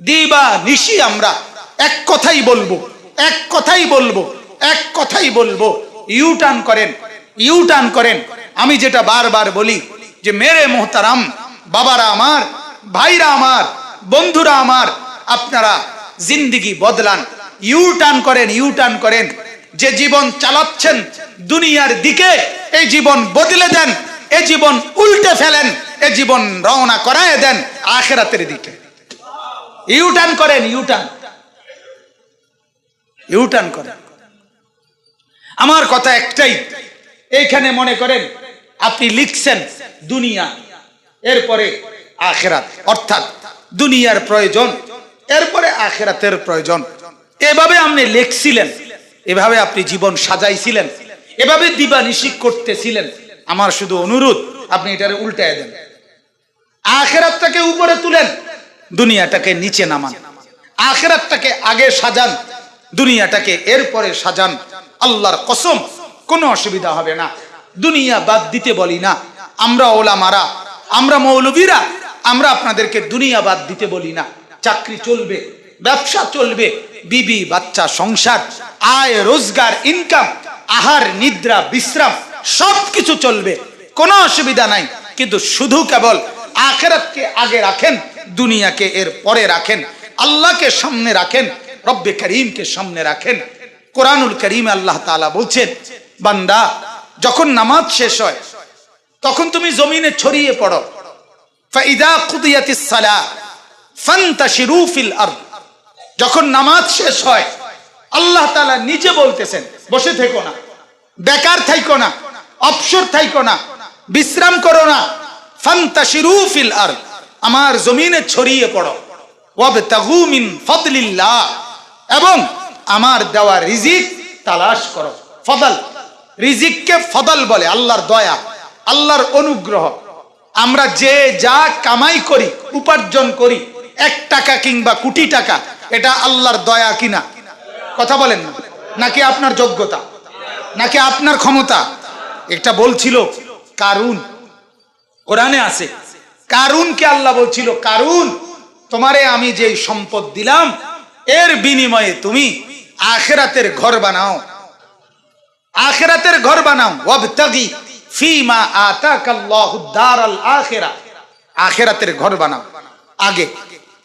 দিবা নিশি আমরা। এক কথাই বলব, এক কথাই বলব, এক কথাই বলব। ইউ টার্ন করেন ইউ টার্ন করেন। আমি যেটা বারবার বলি যে, মেরে মোহতারাম, বাবারা আমার, ভাইরা আমার, বন্ধুরা আমার, আপনারা জিন্দিগি বদলান। ইউ টার্ন করেন ইউ টার্ন করেন। যে জীবন চালাচ্ছেন দুনিয়ার দিকে এই জীবন বদলে দেন, এ জীবন উল্টে ফেলেন, এ জীবন রওনা করায় দেন আখেরাতের দিকে। ইউ টার্ন করেন ইউ টার্ন ইউ টার্ন করেন। আমার কথা একটাই, এইখানে মনে করেন আপনি লিখছেন দুনিয়া, এরপরে আখেরাত। অর্থাৎ দুনিয়ার প্রয়োজন, এরপরে আখেরাতের প্রয়োজন। এভাবে আপনি লেখছিলেন, এভাবে আপনি জীবন সাজাইছিলেন, এভাবে দিবা দিবানিশি করতেছিলেন। আমার শুধু অনুরোধ, আপনি এটারে উল্টায় দেন। আখেরাতটাকে উপরে তুলেন দুনিয়াটাকে নিচে নামান। আখেরাতটাকে আগে সাজান, দুনিয়াটাকে এরপরে সাজান। আল্লাহর কসম, কোনো অসুবিধা হবে না। দুনিয়া বাদ দিতে বলি না। আমরা ওলামারা, আমরা মৌলবীরা, আমরা আপনাদেরকে দুনিয়া বাদ দিতে বলি না। চাকরি চলবে, ব্যবসা চলবে, বিবি, বাচ্চা, সংসার, আয়, রোজগার ইনকাম আহার, নিদ্রা, বিশ্রাম সব কিছু চলবে। কোনো অসুবিধা নাই। কিন্তু শুধু কেবল আখেরাতকে আগে রাখেন, দুনিয়াকে এর পরে রাখেন, আল্লাহকে সামনে রাখেন, রব্বে করিমকে সামনে রাখেন। কোরআনুল করিম আল্লাহ তাআলা বলছেন, বান্দা, যখন নামাজ শেষ হয়, তখন তুমি জমিনে ছড়িয়ে পড়ো। ফাইদা কুদিয়াতিস সালাহ ফান্তাশিরু ফিল আরদ। যখন নামাজ শেষ হয়, আল্লাহ তাআলা নিজে বলতেছেন, বসে থেকো না, বেকার থাইকো না, অবসর থাইকো না, বিশ্রাম করো না আমার জমিনে ছড়িয়ে পড়ো। এবং আমার দেওয়া রিজিক তালাশ করো। ফদল, রিজিককে ফদল বলে, আল্লাহর দয়া, আল্লাহর অনুগ্রহ। আমরা যে যা কামাই করি, উপার্জন করি, এক টাকা কিংবা কোটি টাকা, এটা আল্লাহর দয়া কিনা? কথা বলেন না। নাকি আপনার যোগ্যতা? নাকি আপনার ক্ষমতা? এটা বলছিল কারুন। কোরআনে আছে, কারুনকে আল্লাহ বলছিল, কারুন, তোমারে আমি যে সম্পদ দিলাম, এর বিনিময়ে তুমি আখেরাতের ঘর বানাও। আখেরাতের ঘর বানাও। ওয়াবতাগি ফিমা আতাকাল্লাহু দারাল আখিরা। আখেরাতের ঘর বানাও। আগে,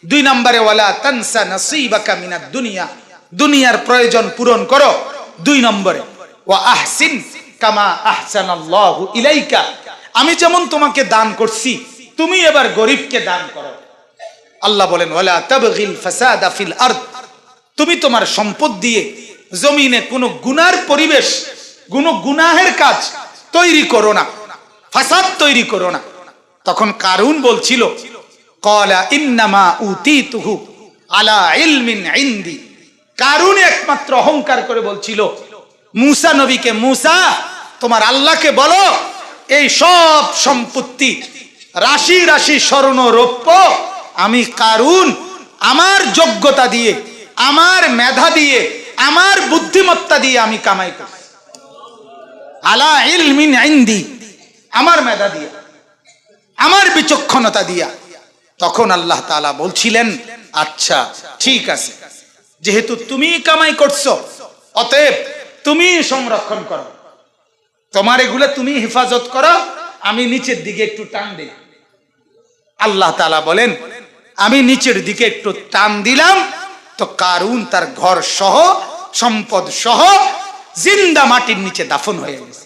দুই নম্বরে, ওয়ালা তানসা নসিবাকা মিনাদ দুনিয়া। দুনিয়ার প্রয়োজন পূরণ করো। দুই নম্বরে, ওয়া আহসিন কামা আহসানাল্লাহু ইলাইকা। আমি যেমন তোমাকে দান করছি, তুমি এবার গরিবকে দান করো। আল্লাহ বলেন তুমি তোমার সম্পদ দিয়ে জমিনে কোনো গুনার পরিবেশ, কোনো গুনাহের কাজ তৈরি করো না, ফাসাদ তৈরি করো না। তখন কারুন বলছিল, কলা ইন্নামা উতিতুহু আলা ইলমিন ইনদি। কারুন একমাত্র অহংকার করে বলছিল, মুসা নবীকে, মুসা, তোমার আল্লাহকে বলো এই সব সম্পত্তি, রাশি রাশি স্বর্ণ রৌপ্য আমি কারুন, আমার যোগ্যতা দিয়ে, আমার মেধা দিয়ে, আমার বুদ্ধিমত্তা দিয়ে আমি কামাই করি। আলা ইলমিন ইনদি, আমার মেধা দিয়ে, আমার বিচক্ষণতা দিয়া। তখন আল্লাহ তাআলা বলছিলেন আচ্ছা ঠিক আছে, যেহেতু তুমি কামাই করছ, অতএব তুমি সংরক্ষণ করো। তোমার এগুলো তুমি হেফাজত করো, আমি নিচের দিকে একটু টান দিই আল্লাহ তালা বলেন, আমি নিচের দিকে একটু টান দিলাম, তো কারুন তার ঘর সহ, সম্পদ সহ জিন্দা মাটির নিচে দাফন হয়ে গেছে।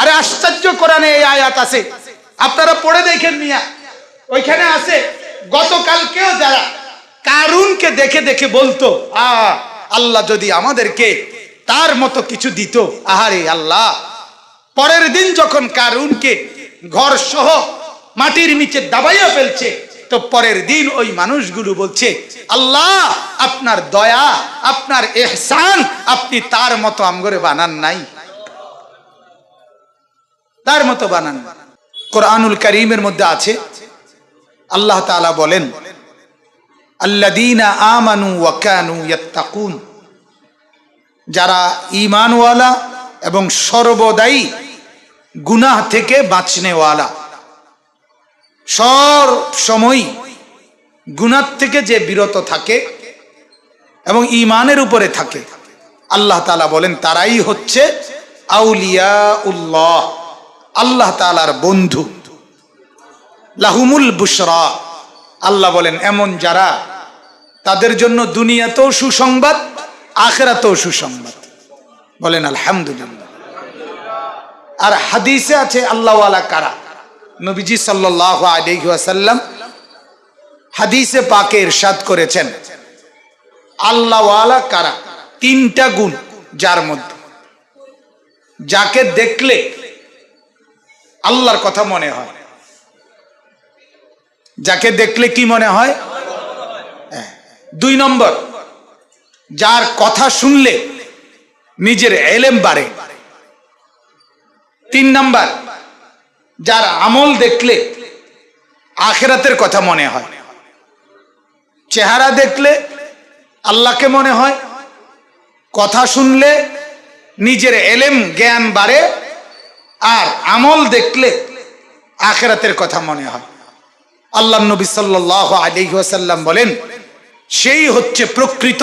আরে আশ্চর্য কোরআনে এই আয়াত আছে। আপনারা পড়ে দেখেন মিয়া, ওইখানে আছে, গতকালকেও যারা কারুনকে দেখে দেখে বলতো আ আল্লাহ যদি আমাদেরকে তার মতো কিছু দিত। আহারে আল্লাহ। পরের দিন যখন কারুনকে ঘর সহ মাটির নিচে দাবাইয়া ফেলছে, তো পরের দিন ওই মানুষগুলো বলছে, আল্লাহ, আপনার দয়া, আপনার এহসান আপনি তার মতো আমগরে বানান নাই। তার মতো বানান কোরআনুল করিমের মধ্যে আছে, আল্লাহ তাআলা বলেন আল্লাদিনা আমানু ওয়াকানু ইয়াত্তাকুন। যারা ঈমানওয়ালা এবং সর্বদাই গুনাহ থেকে বাঁচনেওয়ালা। সব সময় গুনার থেকে যে বিরত থাকে এবং ইমানের উপরে থাকে, আল্লাহ তালা বলেন, তারাই হচ্ছে আউলিয়া উল্লাহ আল্লাহ তালার বন্ধু। লাহুমুল বুসরা আল্লাহ বলেন, এমন যারা তাদের জন্য দুনিয়াতেও সুসংবাদ আখেরাতেও সুসংবাদ। বলেন, আলহামদুলিল্লাহ। আর হাদিসে আছে, আল্লাহওয়ালা কারা? নবীজি সাল্লাহ আলহি আসাল্লাম হাদিসে পাকে ইরশাদ করেছেন, আল্লাহওয়ালা কারা? তিনটা গুণ যার মধ্যে। যাকে দেখলে আল্লাহর কথা মনে হয়। যাকে দেখলে কি মনে হয়? হ্যাঁ। দুই নম্বর যার কথা শুনলে নিজের এলেম বাড়ে। তিন নাম্বার, যার আমল দেখলে আখেরাতের কথা মনে হয়। চেহারা দেখলে আল্লাহকে মনে হয়। কথা শুনলে নিজের এলেম, জ্ঞান বাড়ে। আর আমল দেখলে আখেরাতের কথা মনে হয়। আল্লাহ নবী সাল্লাহ আলিহাসাল্লাম বলেন, সেই হচ্ছে প্রকৃত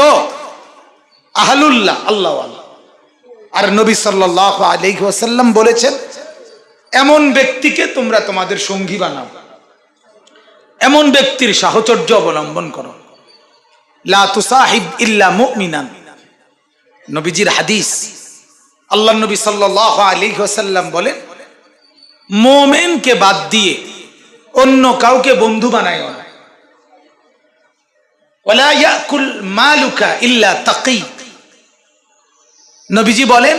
আহলুল্লাহ আল্লাহ আর নবী সাল্লাহ আলিহাসাল্লাম বলেছেন, এমন ব্যক্তিকে তোমরা তোমাদের সঙ্গী বানাও। এমন ব্যক্তির সাহচর্য অবলম্বন করো। লা তুসাহিব ইল্লা মুমিনান। নবীজির হাদিস, আল্লাহ নবী সাল্লাহ আলী ওসাল্লাম বলেন, মোমেনকে বাদ দিয়ে অন্য কাউকে বন্ধু বানায় না। ওলা ইয়াকুল মালুকা ইল্লা তাকি। নবীজি বলেন,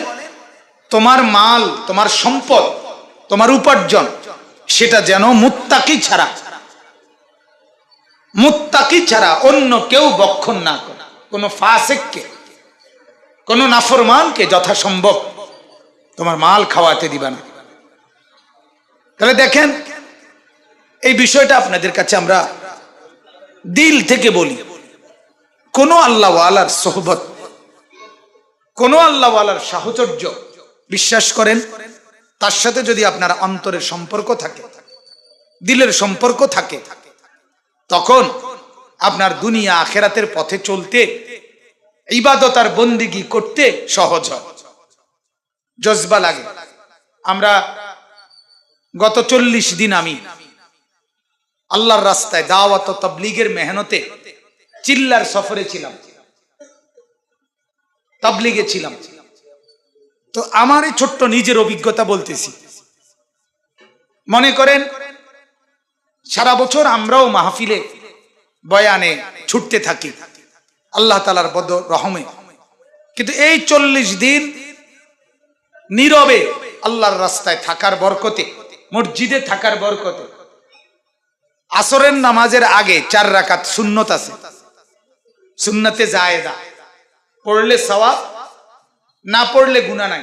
তোমার মাল, তোমার সম্পদ, তোমার উপার্জন, সেটা যেন মুত্তাকি ছাড়া মুত্তাকি ছাড়া অন্য কেউ বক্ষণ না করে। কোনো ফাসেককে, কোনো নাফরমানকে যথাসম্ভব তোমার মাল খাওয়াতে দিবা না। তাহলে দেখেন, এই বিষয়টা আপনাদের কাছে আমরা দিল থেকে বলি। কোন আল্লাহওয়ালার সোহবত কোন আল্লাহওয়ালার সাহচর্য বিশ্বাস করেন, তার সাথে যদি আপনার অন্তরের সম্পর্ক থাকে, দিলের সম্পর্ক থাকে, তখন আপনার দুনিয়া আখেরাতের পথে চলতে, ইবাদত আর বন্দিগি করতে সহজ জজবা লাগে। আমরা গত চল্লিশ দিন আমি আল্লাহর রাস্তায় দাওয়াত তবলিগের মেহনতে চিল্লার সফরে ছিলাম। তাবলিগে ছিলাম। তো আমার এই ছোট্ট নিজের অভিজ্ঞতা বলতেছি। মনে করেন, সারা বছর আমরাও মাহফিলে বয়ানে ছুটতে থাকি, আল্লাহ তালার বদ রহমে। কিন্তু এই চল্লিশ দিন নীরবে আল্লাহর রাস্তায় থাকার বরকতে, মসজিদে থাকার বরকতে, আসরের নামাজের আগে চার রাকাত সুন্নত আছে। সুন্নতে জায়েদা। পড়লে সওয়াব, না পড়লে গুণা নাই।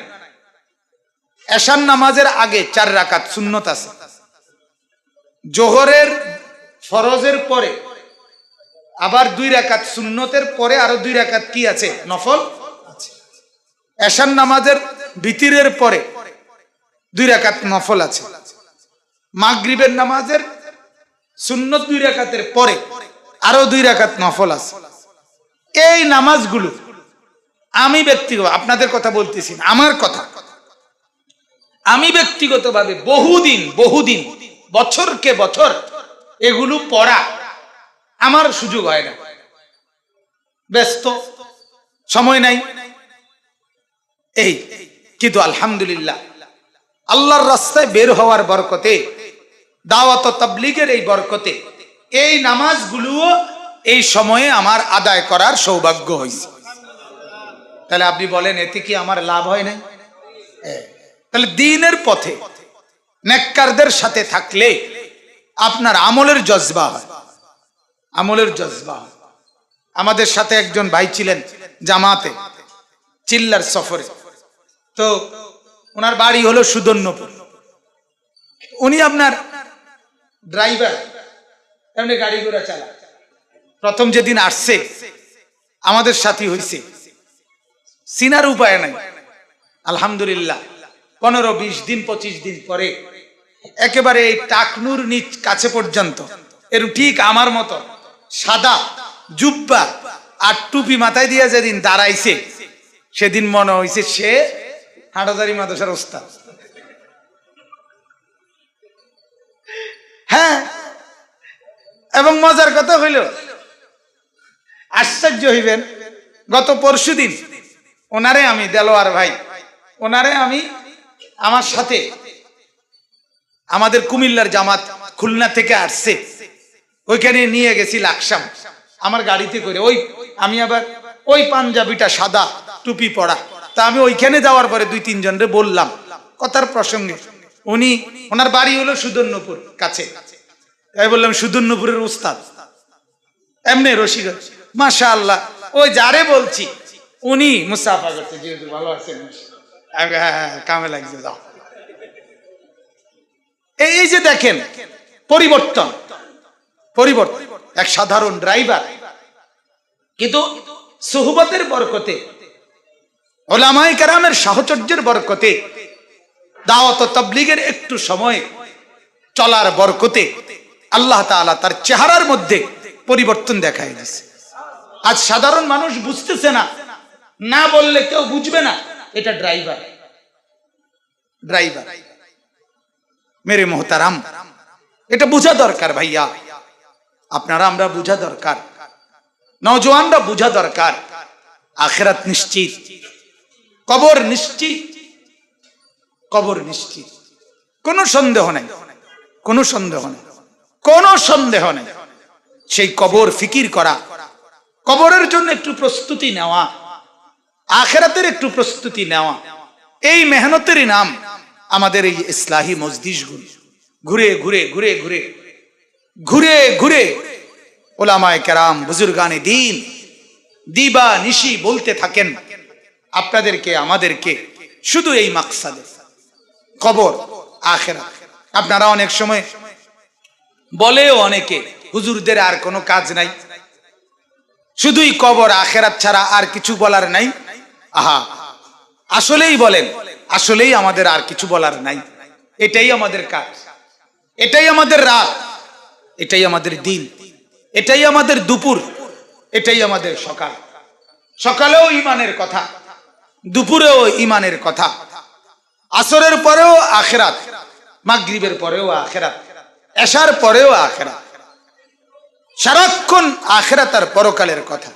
এশান নামাজের আগে চার রাকাত সুন্নত আছে। জোহরের ফরজের পরে, আবার দুই রাকাত সুন্নতের পরে আরও দুই রাকাত কি আছে? নফল আছে। নামাজের বিতিরের পরে দুই রাকাত নফল আছে। মাগরিবের নামাজের সুন্নত দুই রাকাতের পরে আরও দুই রাকাত নফল আছে। এই নামাজগুলো আমি ব্যক্তিগত, আপনাদের কথা বলতেছি আমার কথা। আমি ব্যক্তিগতভাবে বহুদিন বহুদিন, বছরকে বছর এগুলো পড়া আমার সুযোগ হয় না। ব্যস্ত, সময় নাই। এই, কিন্তু আলহামদুলিল্লাহ, আল্লাহর রাস্তায় বের হওয়ার বরকতে, দাওয়াত তাবলিগের এই বরকতে, এই নামাজগুলোও এই সময়ে আমার আদায় করার সৌভাগ্য হয়েছে। তাহলে আপনি বলেন, এতে কি আমার লাভ হয় না। তাহলে দিনের পথে নেককারদের সাথে থাকলে আপনার আমলের জজবা আমলের জজবা আমাদের সাথে একজন ভাই ছিলেন জামাতে, চিল্লার সফরে। তো ওনার বাড়ি হলো সুদন্যপুর উনি আপনার ড্রাইভার, এমনি গাড়ি ঘোড়া চালা প্রথম যেদিন আসছে, আমাদের সাথী হয়েছে সিনার উপায় নাই। আলহামদুলিল্লাহ, পনেরো, বিশ দিন, পঁচিশ দিন পরে একেবারে এই টাকনুর নিচ কাছে পর্যন্ত, এর ঠিক আমার মতো সাদা জুব্বা আর টুপি মাথায় দিয়ে যেদিন দাঁড়াইছে, সেদিন মনে হয়েছে সে হাটাজারি মাদশার ওস্তাদ। হ্যাঁ এবং মজার কথা হইল, আশ্চর্য হইবেন, গত পরশু দিন ওনারে আমি দেলোয়ার ভাই, ওনারে আমি আমার সাথে আমাদের কুমিল্লার জামাত খুলনা থেকে আসছে, ওইখানে নিয়ে গেছি লাকসাম। আমার গাড়িতে করে ওই আমি আবার ওই পাঞ্জাবিটা সাদা টুপি পরা। তা আমি ওইখানে যাওয়ার পরে দুই তিনজনরে বললাম, কথার প্রসঙ্গে। উনি, ওনার বাড়ি হলো সুদর্ণপুর কাছে। তাই বললাম, সুদর্ণপুরের উস্তাদ। এমনি রসিক আল্লাহ ওই যারে বলছি উনি মুসাফা করছে যেহেতু ভালো আছেন। কামে লাগছে যাও। এই যে দেখেন পরিবর্তন পরিবর্তন এক সাধারণ ড্রাইভার। কিন্তু সুহবতের বরকতে ওলামাই কারামের সাহচর্যের বরকতে দাওয়াত তবলিগের একটু সময় চলার বরকতে আল্লাহ তাআলা তার চেহারার মধ্যে পরিবর্তন দেখায় দিছে। আজ সাধারণ মানুষ বুঝতেছে না না বললে কেউ বুঝবে না, এটা ড্রাইভার ড্রাইভার মেরে মোহতারাম, এটা বোঝা দরকার ভাইয়া। আপনারা আমরা বোঝা দরকার। নওজোয়ানরা বোঝা দরকার। আখেরাত নিশ্চিত। কবর নিশ্চিত। কবর নিশ্চিত। কোনো সন্দেহ নেই। কোনো সন্দেহ নেই। কোনো সন্দেহ নেই। সেই কবর ফিকির করা। কবরের জন্য একটু প্রস্তুতি নেওয়া। আখেরাতের একটু প্রস্তুতি নেওয়া। এই মেহনতেরই নাম আমাদের এই ইসলাহী মসজিদগুলি ঘুরে ঘুরে ঘুরে ঘুরে। ঘুরে ঘুরে। ওলামায় কেরাম, বুজুর্গানে দিন। দিবা নিশি বলতে থাকেন, আপনাদেরকে, আমাদেরকে শুধু এই মাকসাদে। কবর আখেরা আপনারা অনেক সময় বলেও অনেকে, হুজুরদের আর কোনো কাজ নাই। শুধুই কবর, আখেরাত ছাড়া আর কিছু বলার নাই। আহা, আসলেই বলেন, আসলেই আমাদের আর কিছু বলার নাই। এটাই আমাদের কাজ। এটাই আমাদের রাত। এটাই আমাদের দিন। এটাই আমাদের দুপুর। এটাই আমাদের সকাল। সকালেও ইমানের কথা, দুপুরেও ইমানের কথা। আসরের পরেও আখেরাত, মাগরিবের পরেও আখেরাত, এশার পরেও আখেরাত। সারাক্ষণ আখেরাত আর পরকালের কথা।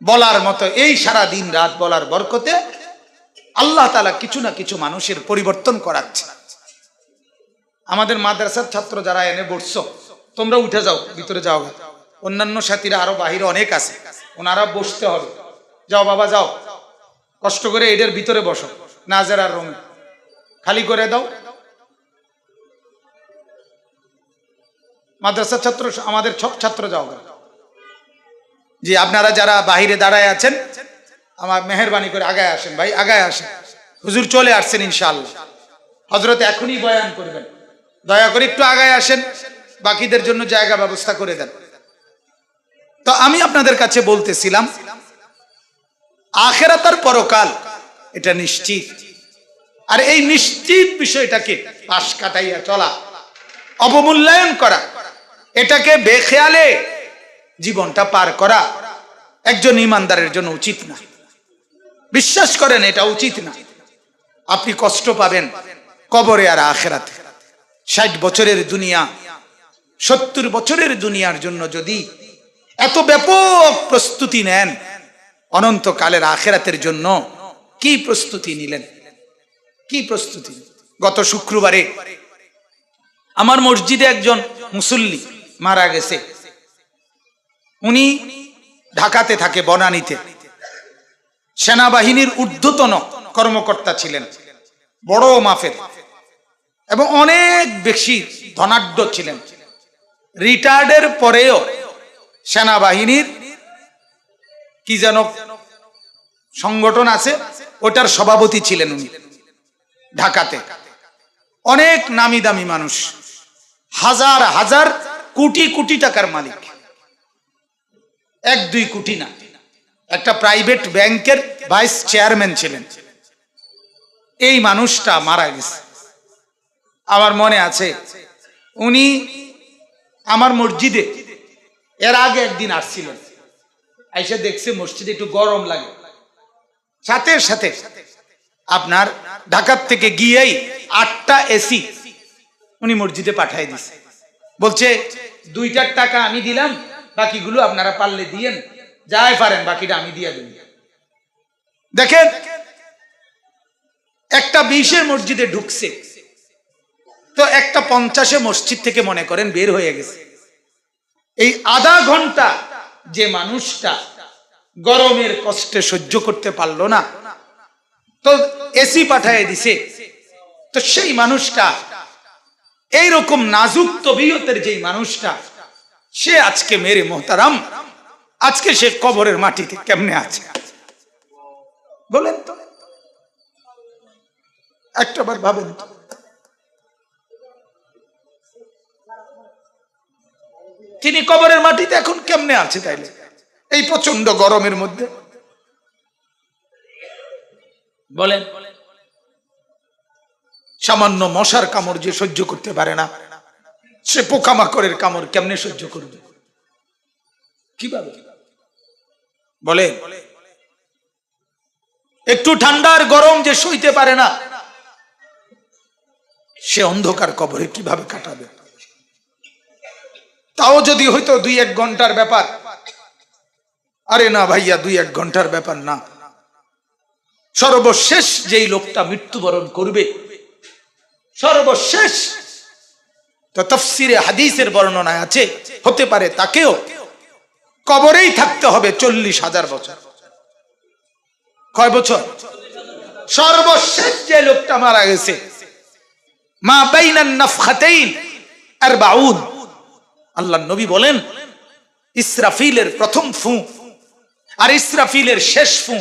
বলার মতো এই সারা দিন রাত বলার বরকতে আল্লাহ তালা কিছু না কিছু মানুষের পরিবর্তন করাচ্ছে। আমাদের মাদ্রাসার ছাত্র যারা এনে বসছো, তোমরা উঠে যাও, ভিতরে যাও। অন্যান্য সাথীরা আরও বাহিরে অনেক আছে, ওনারা বসতে হবে। যাও বাবা, যাও। কষ্ট করে এদের ভিতরে বসো নাজেরার রুমে। খালি করে দাও। মাদ্রাসার ছাত্র, আমাদের ছাত্র যাও। জি আপনারা যারা বাহিরে দাঁড়ায় আছেন, আমার মেহরবানি করে আগায় আসেন ভাই, আগায় আসেন। হুজুর চলে আসছেন ইনশাআল্লাহ। হজরত এখনই বয়ান করবেন। দয়া করে একটু আগায় আসেন, বাকিদের জন্য জায়গা ব্যবস্থা করে দেন। তো আমি আপনাদের কাছে বলতেছিলাম, আখেরাতার পরকাল, এটা নিশ্চিত। আর এই নিশ্চিত বিষয়টাকে পাশ কাটাইয়া চলা, অবমূল্যায়ন করা, এটাকে বেখেয়ালে জীবনটা পার করা একজন ইমানদারের জন্য উচিত না। বিশ্বাস করেন, এটা উচিত না। আপনি কষ্ট পাবেন কবরে আর আখেরাতে। ষাট বছরের দুনিয়া, সত্তর বছরের দুনিয়ার জন্য যদি এত ব্যাপক প্রস্তুতি নেন, অনন্তকালের আখেরাতের জন্য কি প্রস্তুতি নিলেন? কি প্রস্তুতি? গত শুক্রবারে আমার মসজিদে একজন মুসল্লি মারা গেছে। উনি ঢাকাতে থাকে, বনানীতে। সেনাবাহিনীর ঊর্ধ্বতন কর্মকর্তা ছিলেন, বড় মাফের এবং অনেক বেশি ধনাঢ্য ছিলেন। রিটায়ার্ডের পরেও সেনাবাহিনীর কি যেন সংগঠন আছে ওটার সভাপতি ছিলেন উনি, ঢাকাতে। অনেক নামি দামি মানুষ, হাজার হাজার কোটি কোটি টাকার মালিক। এক, দুই কোটি না। একটা প্রাইভেট ব্যাংকের ভাইস চেয়ারম্যান ছিলেন। এই মানুষটা মারা গেছে। আমার মনে আছে, উনি আমার মসজিদে, এর আগে একদিন আসছিলেন। এসে দেখছে মসজিদে একটু গরম লাগে। সাথে সাথে আপনার ঢাকার থেকে গিয়েই আটটা এসি উনি মসজিদে পাঠিয়ে দিছে। বলছে, দুইটার টাকা আমি দিলাম বাকিগুলো আপনারা পারলে দিয়েন। যাই পারেন, বাকিটা আমি দিয়ে দিন দেখেন, একটা বিশের মসজিদে ঢুকছে। তো একটা পঞ্চাশে মসজিদ থেকে মনে করেন বের হয়ে গেছে। এই আধা ঘণ্টা যে মানুষটা গরমের কষ্টে সহ্য করতে পারল না, তো এসি পাঠায় দিছে। তো সেই মানুষটা, এইরকম নাজুক তবিয়তের যেই মানুষটা সে আজকে মেরে মোহতারাম। আজকে সে কবরের মাটিতে কেমনে আছে? বলেন তো। একটাবার ভাবেন তো। তিনি কবরের মাটিতে এখন কেমনে আছে তাইলে? এই প্রচণ্ড গরমের মধ্যে। বলেন। সামান্য মশার কামড় যে সহ্য করতে পারে না সে পোকামাকড়ের কামড় কেমনে সহ্য করবে? কীভাবে? বলে, একটু ঠান্ডার গরম যে সইতে পারে না, সে অন্ধকার কবরে কীভাবে কাটাবে? তাও যদি হয়তো দুই এক ঘণ্টার ব্যাপার। আরে না ভাইয়া, দুই এক ঘণ্টার ব্যাপার না। সর্বশেষ যেই লোকটা মৃত্যুবরণ করবে, সর্বশেষ তফসিরে হাদিসের বর্ণনায় আছে, হতে পারে তাকেও কবরেই থাকতে হবে চল্লিশ হাজার বছর। কয় বছর? সর্বশেষ যে লোকটা মারা গেছে, মা বাইনান আল্লাহ নবী বলেন, ইসরাফিলের প্রথম ফু আর ইসরাফিলের শেষ ফু,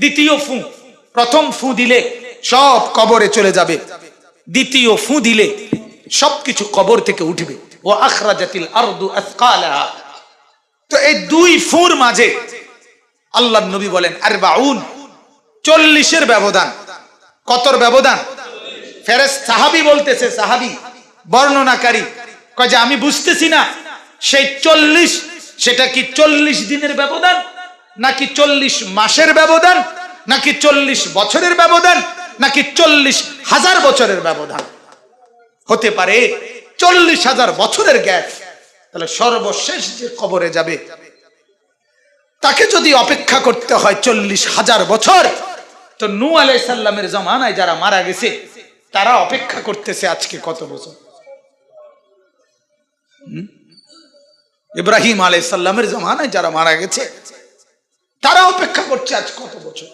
দ্বিতীয় ফু, প্রথম ফু দিলে সব কবরে চলে যাবে। দ্বিতীয় ফু দিলে সবকিছু কবর থেকে উঠবে। ও আরদু আসকালাহা। তো এই দুই ফুর মাঝে আল্লাহ নবী বলেন আর বাউন চল্লিশের ব্যবধান। কতর ব্যবধান? ফেরেস সাহাবি বলতেছে, সাহাবি, বর্ণনাকারী। কয় যে আমি বুঝতেছি না, সেই চল্লিশ, সেটা কি চল্লিশ দিনের ব্যবধান, নাকি চল্লিশ মাসের ব্যবধান, নাকি চল্লিশ বছরের ব্যবধান, নাকি চল্লিশ হাজার বছরের ব্যবধান? হতে পারে চল্লিশ হাজার বছরের গ্যাপ। তাহলে সর্বশেষ যে কবরে যাবে, তাকে যদি অপেক্ষা করতে হয় চল্লিশ হাজার বছর, তো নু আলাইসাল্লামের জমানায় যারা মারা গেছে, তারা অপেক্ষা করতেছে আজকে কত বছর? হুম? ইব্রাহিম আলাইসাল্লামের জমানায় যারা মারা গেছে তারা অপেক্ষা করছে আজ কত বছর?